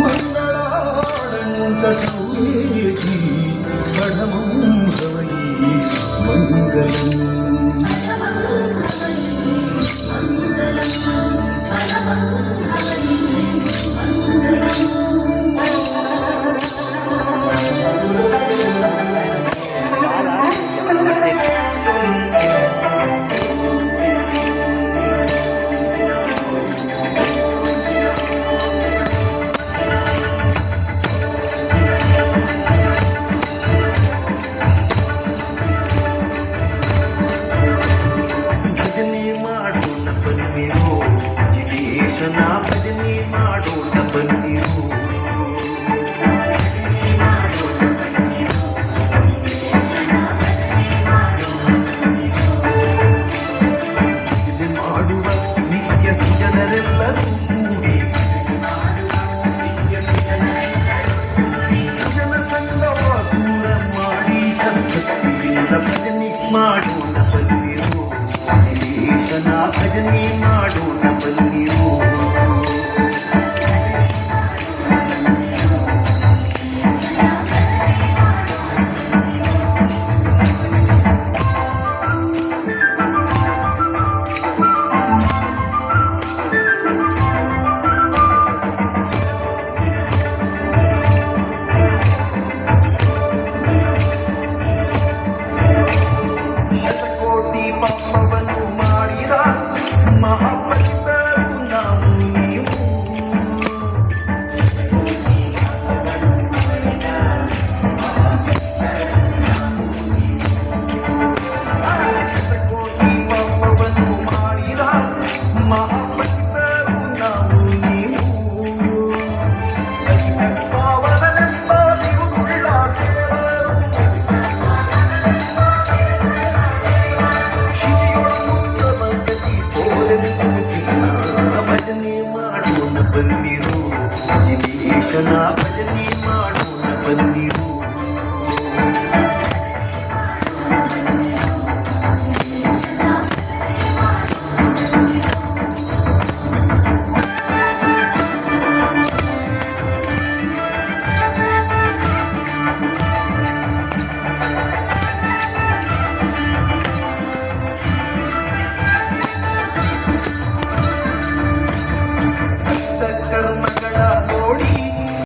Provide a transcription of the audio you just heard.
मंगळाडनूच सौरी ಜಿಗೇಶನ ಭಜನೆ ಮಾಡೋಣ ಬನ್ನಿರು ಭಜನೆ ಮಾಡುವ ನಿತ್ಯ ಜನರೆಲ್ಲರೂ ಕೂಡಿ ಭಜನ ಸಂಗಮ ದೂರ ಮಾಡಿ ಸಂತೃಪ್ತಿಯಿಂದ ಭಜನೆ ಮಾಡೋಣ भजना भजनी ना not